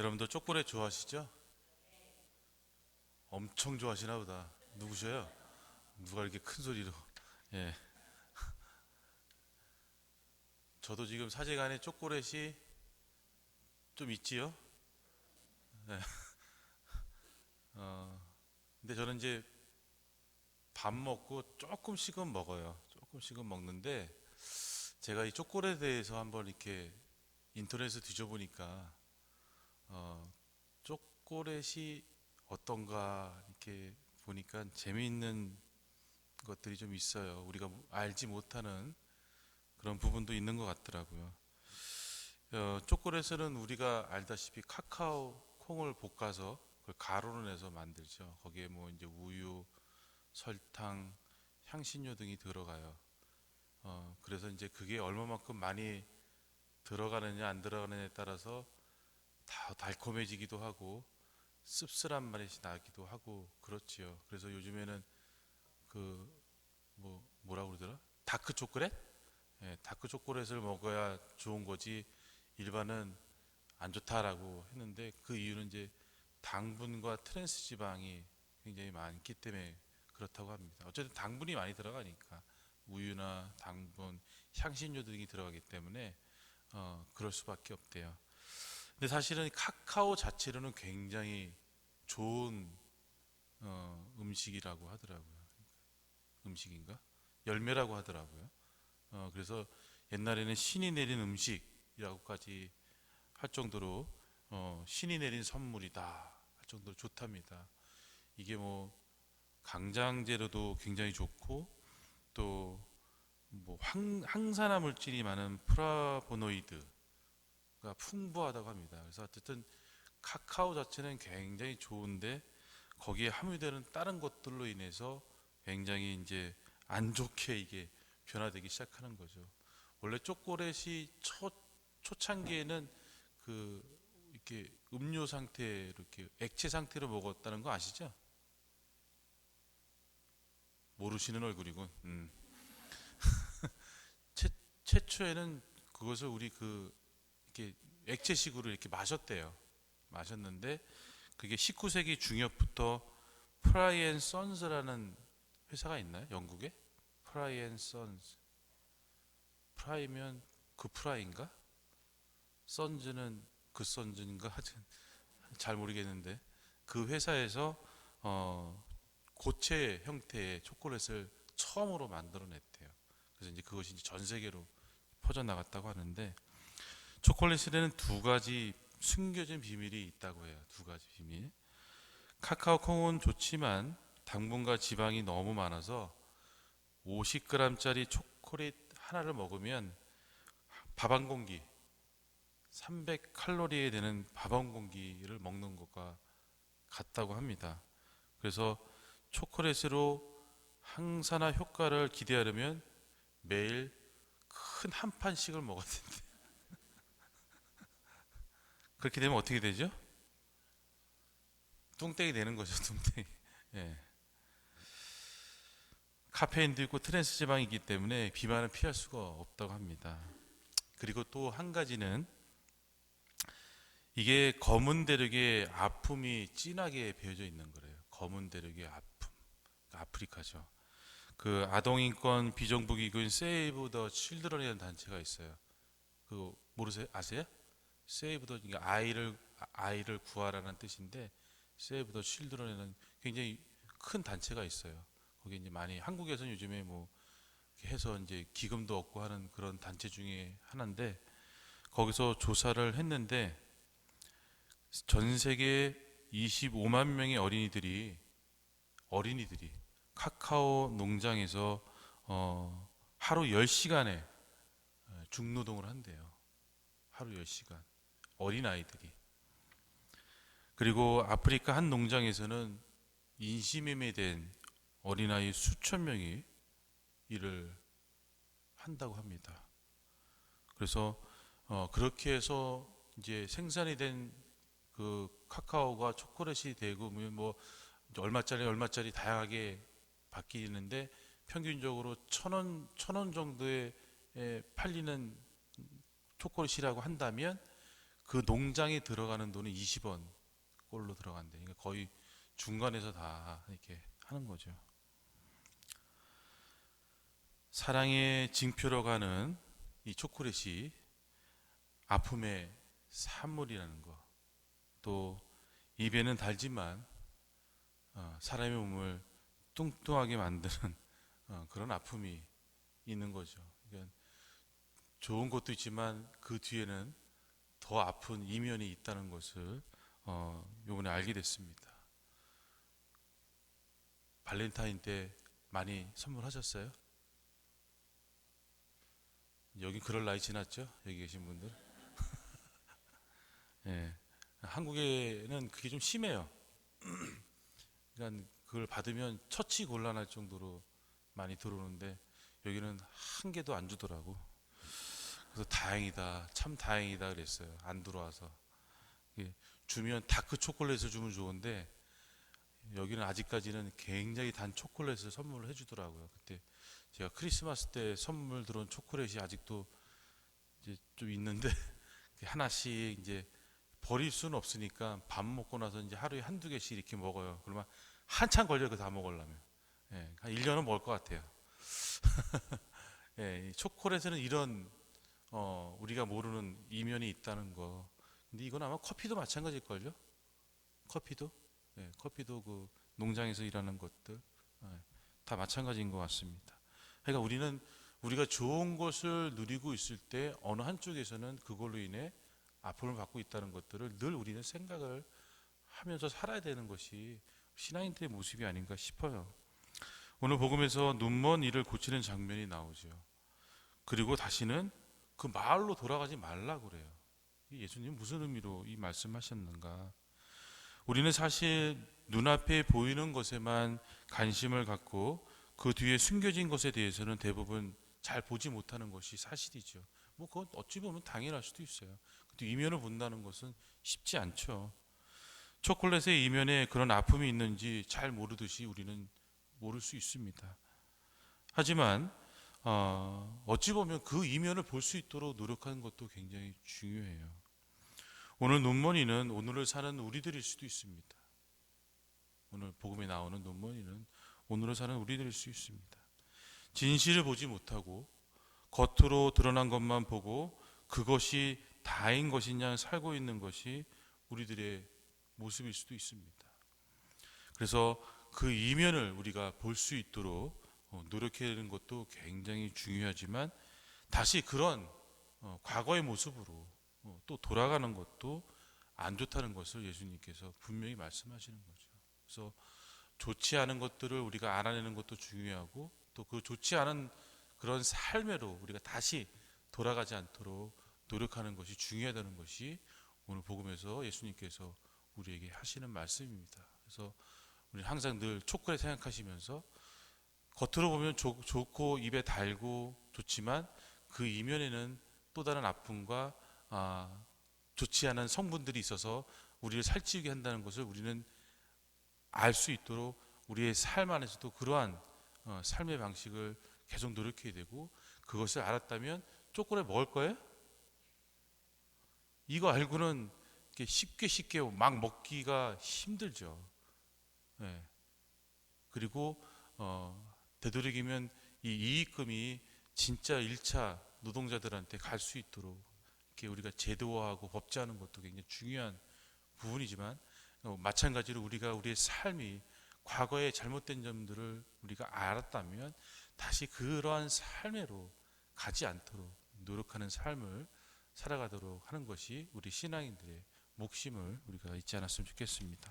여러분들 초콜릿 좋아하시죠? 엄청 좋아하시나 보다. 누구셔요? 누가 이렇게 큰 소리로? 예. 저도 지금 사제간에 초콜릿이 좀 있지요. 네. 어, 근데 저는 이제 밥 먹고 조금씩은 먹어요. 조금씩은 먹는데 제가 이 초콜릿에 대해서 한번 이렇게 인터넷에 뒤져보니까 어, 초콜릿이 어떤가 이렇게 보니까 재미있는 것들이 좀 있어요. 우리가 알지 못하는 그런 부분도 있는 것 같더라고요. 어, 초콜릿은 우리가 알다시피 카카오 콩을 볶아서 그걸 가루로 내서 만들죠. 거기에 뭐 이제 우유, 설탕, 향신료 등이 들어가요. 어, 그래서 이제 그게 얼마만큼 많이 들어가느냐 안 들어가느냐에 따라서 다 달콤해지기도 하고 씁쓸한 맛이 나기도 하고 그렇지요. 그래서 요즘에는 그 뭐 뭐라고 그러더라? 다크 초콜릿? 예, 다크 초콜릿을 먹어야 좋은 거지 일반은 안 좋다라고 했는데 그 이유는 이제 당분과 트랜스 지방이 굉장히 많기 때문에 그렇다고 합니다. 어쨌든 당분이 많이 들어가니까 우유나 당분, 향신료 등이 들어가기 때문에 어, 그럴 수밖에 없대요. 근데 사실은 카카오 자체로는 굉장히 좋은 어, 음식이라고 하더라고요. 음식인가? 열매라고 하더라고요. 어, 그래서 옛날에는 신이 내린 음식이라고까지 할 정도로 어, 신이 내린 선물이다 할 정도로 좋답니다. 이게 뭐 강장제로도 굉장히 좋고 또뭐 항산화 물질이 많은 프라보노이드가 풍부하다고 합니다. 그래서 어쨌든 카카오 자체는 굉장히 좋은데 거기에 함유되는 다른 것들로 인해서 굉장히 이제 안 좋게 이게 변화되기 시작하는 거죠. 원래 초콜릿이 초 초창기에는 그 이렇게 음료 상태로 이렇게 액체 상태로 먹었다는 거 아시죠? 모르시는 얼굴이군. 음. 최, 최초에는 그것을 우리 그 이렇게 액체식으로 이렇게 마셨대요. 마셨는데 그게 19세기 중엽부터 프라이 앤 선즈라는 회사가 있나요? 영국에? 프라이 앤 선즈. 프라이면 그 프라이인가? 선즈는 그 선즈인가? 하여튼 잘 모르겠는데 그 회사에서 어, 고체 형태의 초콜릿을 처음으로 만들어냈대요. 그래서 이제 그것이 이제 전 세계로 퍼져 나갔다고 하는데 초콜릿에는 두 가지 숨겨진 비밀이 있다고 해요. 두 가지 비밀. 카카오 콩은 좋지만 당분과 지방이 너무 많아서 50g짜리 초콜릿 하나를 먹으면 밥 한 공기 300칼로리에 되는 밥 한 공기를 먹는 것과 같다고 합니다. 그래서 초콜릿으로 항산화 효과를 기대하려면 매일 큰 한 판씩을 된대. 그렇게 되면 어떻게 되죠? 뚱땡이 되는 거죠, 뚱땡이. 예. 카페인도 있고 트랜스 지방이기 때문에 비만은 피할 수가 없다고 합니다. 그리고 또 한 가지는 이게 검은 대륙의 아픔이 진하게 배어져 있는 거래요. 검은 대륙의 아픔. 아프리카죠. 그 아동인권 비정부기구인 세이브 더 칠드런이라는 단체가 있어요. 그거 모르세요? 아세요? 세이브 더 아이를 아이를 구하라는 뜻인데 세이브 더 칠드런에는 굉장히 큰 단체가 있어요. 거기 이제 많이 한국에서는 요즘에 뭐 해서 이제 기금도 얻고 하는 그런 단체 중에 하나인데 거기서 조사를 했는데 전 세계 25만 명의 어린이들이 어린이들이 카카오 농장에서 어, 하루 10시간에 중노동을 한대요. 하루 10시간. 어린 아이들이. 그리고 아프리카 한 농장에서는 인신매매 된 어린아이 수천 명이 일을 한다고 합니다. 그래서 어, 그렇게 해서 이제 생산이 된 그 카카오가 초콜릿이 되고 뭐 이제 얼마짜리 얼마짜리 다양하게 바뀌는데 평균적으로 천원천 원 정도에 에 팔리는 초콜릿이라고 한다면 그 농장에 들어가는 돈은 20원 꼴로 들어간대. 그러니까 거의 중간에서 다 이렇게 하는 거죠. 사랑의 징표로 가는 이 초콜릿이 아픔의 산물이라는 거. 또 입에는 달지만 어, 사람의 몸을 뚱뚱하게 만드는 어, 그런 아픔이 있는 거죠. 그러니까 좋은 것도 있지만 그 뒤에는 더 아픈 이면이 있다는 것을 어, 요번에 알게 됐습니다. 발렌타인 때 많이 선물하셨어요? 여기 그럴 나이 지났죠? 여기 계신 분들. 예. 한국에는 그게 좀 심해요. 그러니까 그걸 받으면 처치 곤란할 정도로 많이 들어오는데 여기는 한 개도 안 주더라고. 그래서 다행이다, 참 다행이다 그랬어요. 안 들어와서. 이게 주면 다크 초콜릿을 주면 좋은데 여기는 아직까지는 굉장히 단 초콜릿을 선물을 해주더라고요. 그때 제가 크리스마스 때 선물 들어온 초콜릿이 아직도 이제 좀 있는데 하나씩 이제 버릴 수는 없으니까 밥 먹고 나서 이제 하루에 한두 개씩 이렇게 먹어요. 그러면 한참 걸려요. 그다 먹으려면. 예, 한 1년은 먹을 것 같아요. 예, 이 초콜릿에는 이런 어, 우리가 모르는 이면이 있다는 거. 근데 이건 아마 커피도 마찬가지일걸요? 커피도? 예, 커피도 그 농장에서 일하는 것들. 예, 다 마찬가지인 것 같습니다. 그러니까 우리는 우리가 좋은 것을 누리고 있을 때 어느 한쪽에서는 그걸로 인해 아픔을 받고 있다는 것들을 늘 우리는 생각을 하면서 살아야 되는 것이 신앙인들의 모습이 아닌가 싶어요. 오늘 복음에서 눈먼 이를 고치는 장면이 나오죠. 그리고 다시는 그 마을로 돌아가지 말라 그래요. 이 예수님 무슨 의미로 이 말씀하셨는가? 우리는 사실 눈앞에 보이는 것에만 관심을 갖고 그 뒤에 숨겨진 것에 대해서는 대부분 잘 보지 못하는 것이 사실이죠. 뭐 그건 어찌 보면 당연할 수도 있어요. 근데 이면을 본다는 것은 쉽지 않죠. 초콜릿의 이면에 그런 아픔이 있는지 잘 모르듯이 우리는 모를 수 있습니다. 하지만 어, 어찌 보면 그 이면을 볼 수 있도록 노력하는 것도 굉장히 중요해요. 오늘 눈머니는 오늘을 사는 우리들일 수도 있습니다. 오늘 복음에 나오는 눈머니는 오늘을 사는 우리들일 수 있습니다. 진실을 보지 못하고 겉으로 드러난 것만 보고 그것이 다인 것이냐 살고 있는 것이 우리들의 모습일 수도 있습니다. 그래서 그 이면을 우리가 볼 수 있도록 어, 노력하는 것도 굉장히 중요하지만 다시 그런 어, 과거의 모습으로 어, 또 돌아가는 것도 안 좋다는 것을 예수님께서 분명히 말씀하시는 거죠. 그래서 좋지 않은 것들을 우리가 알아내는 것도 중요하고 또 그 좋지 않은 그런 삶으로 우리가 다시 돌아가지 않도록 노력하는 것이 중요하다는 것이 오늘 복음에서 예수님께서 우리에게 하시는 말씀입니다. 그래서 우리 항상 늘 초콜릿 생각하시면서 겉으로 보면 좋, 좋고 입에 달고 좋지만 그 이면에는 또 다른 아픔과 아, 좋지 않은 성분들이 있어서 우리를 살찌우게 한다는 것을 우리는 알 수 있도록 우리의 삶 안에서도 그러한 어, 삶의 방식을 계속 노력해야 되고 그것을 알았다면 초콜릿 먹을 거예요? 이거 알고는 쉽게 쉽게 막 먹기가 힘들죠. 예. 그리고 어, 되도록이면 이 이익금이 진짜 1차 노동자들한테 갈 수 있도록 이렇게 우리가 제도화하고 법제하는 것도 굉장히 중요한 부분이지만 어, 마찬가지로 우리가 우리의 삶이 과거의 잘못된 점들을 우리가 알았다면 다시 그러한 삶으로 가지 않도록 노력하는 삶을 살아가도록 하는 것이 우리 신앙인들의 몫임을 우리가 잊지 않았으면 좋겠습니다.